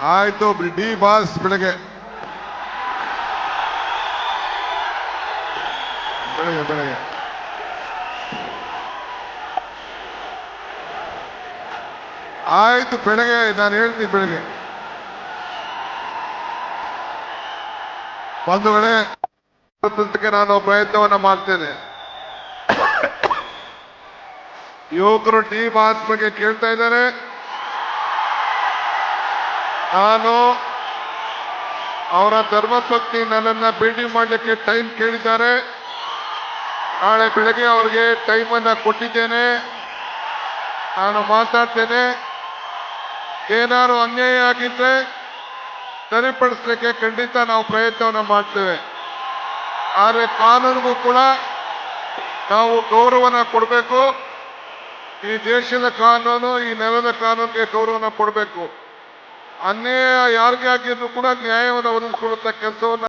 ಆಯ್ತು D boss ಬೆಳಗ್ಗೆ. ಬೆಳಗ್ಗೆ ಬೆಳಗ್ಗೆ. ಆಯ್ತು ಬೆಳಗ್ಗೆ, ನಾನು ಹೇಳ್ತೀನಿ ಬೆಳಗ್ಗೆ. ಒಂದು ವೇಳೆ ನಾನು ಪ್ರಯತ್ನವನ್ನ ಮಾಡ್ತೇನೆ. ಯುವಕರು ಡಿ ಬಾಸ್ ಬಗ್ಗೆ ಕೇಳ್ತಾ ಇದ್ದಾರೆ. ನಾನು ಅವರ ಧರ್ಮಪತ್ನಿ ನನ್ನನ್ನು ಭೇಟಿ ಮಾಡಲಿಕ್ಕೆ ಟೈಮ್ ಕೇಳಿದ್ದಾರೆ. ನಾಳೆ ಬೆಳಗ್ಗೆ ಅವರಿಗೆ ಟೈಮನ್ನು ಕೊಟ್ಟಿದ್ದೇನೆ. ನಾನು ಮಾತಾಡ್ತೇನೆ. ಏನಾದ್ರು ಅನ್ಯಾಯ ಆಗಿದ್ದರೆ ಸರಿಪಡಿಸಲಿಕ್ಕೆ ಖಂಡಿತ ನಾವು ಪ್ರಯತ್ನವನ್ನು ಮಾಡ್ತೇವೆ. ಆದರೆ ಕಾನೂನಿಗೂ ಕೂಡ ನಾವು ಗೌರವನ ಕೊಡಬೇಕು. ಈ ದೇಶದ ಕಾನೂನು, ಈ ನೆಲದ ಕಾನೂನಿಗೆ ಗೌರವನ ಕೊಡಬೇಕು. ಅನ್ಯಾಯ ಯಾರಿಗೆ ಆಗಿದ್ರು ಕೂಡ ನ್ಯಾಯವನ್ನು ಒದಗಿಸಿಕೊಡುತ್ತ ಕೆಲಸವನ್ನು